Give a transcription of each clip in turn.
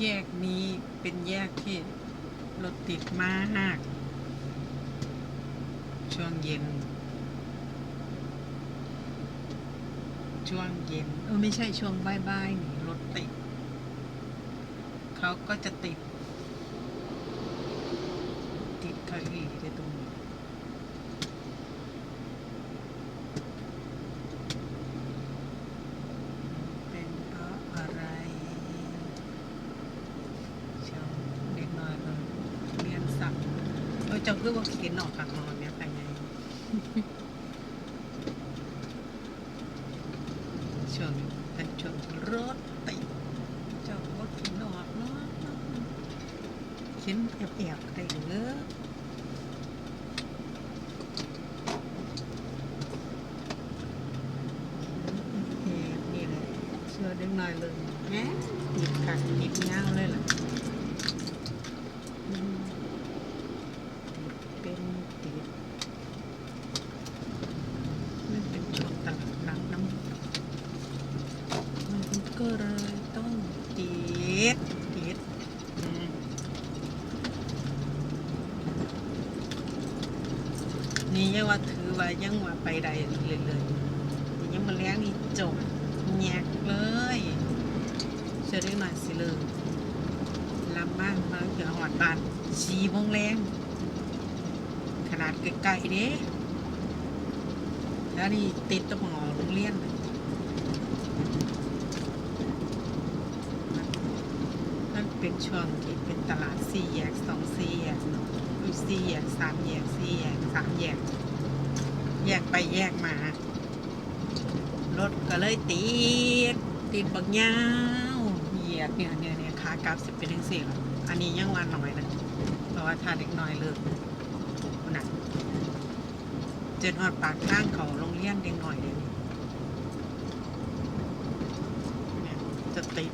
แยกนี้เป็นแยกที่รถติดมาก ช่วงเย็น ช่วงเย็น เออไม่ใช่ช่วงบ่ายๆนี่รถติด เขาก็จะติด ติดเขาอีกในตรงนี้ เป็นเพราะอะไรเชียวเด็กน้อยเลยเรียนสับ เออเจ้าคือว่าเขียนออกข้างนอกเนี่ยไปไงช่วงนี้เป็นช่วงรถติดเจ้าว่าเขียนออกเนาะเขียนแอบๆได้เด้อแอบนี่แหละเชื่อเด็กน้อยเลยแหมติดขัดติดเงาเลยล่ะอืมติดเป็นติด มันเป็นช่วงตลาดนัดน้ำมันก็เลยต้องติ ดติดอืมนี่ยังว่าถือว่ายังว่าไปได้เลยเลยๆยังมาแล้งนี่จบแยกเลยเชื่อได้หน่อยสิเลยลำบ้านมาเกือหอดบานชีโมงแรงขนาดไกลๆเด้แล้วนี่ติดตะหมอโรงเรียนน่ะมันมัน เป็นช่วงที่เป็นตลาดสี่แยกสองสี่แยกเนาะสี่แยกสามแยกสี่แยกสามแยก แยกไปแยกมา รถก็เลยติดติดบักยาวเหยียดเนี่ยเนี่ยเนี่ยขากลับสิเป็นทั้งสี่แล้วอันนี้ยังวันหน่อยนะเพราะว่าถ้าเด็กน้อยเลิกนะเจนฮอดปากทางเขาโรงเรียนเด็กหน่อยเดี๋ยวนี้เนี่ยจะติด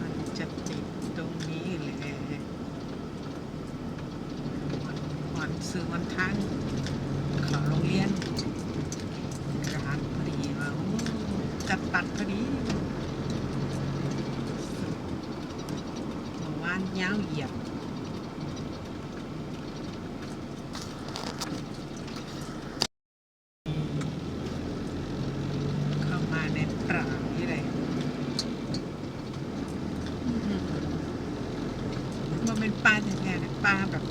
มันจะติดตรงนี้แหละวันวัน ซื้อวันทางเขาโรงเรียนร้านพอดีว่าจัดตัดพอดีเมื่อวานยาวเหยียบเข้ามาในป่านี่เลยมันเป็นป่าแท้ๆนะป่าแบบ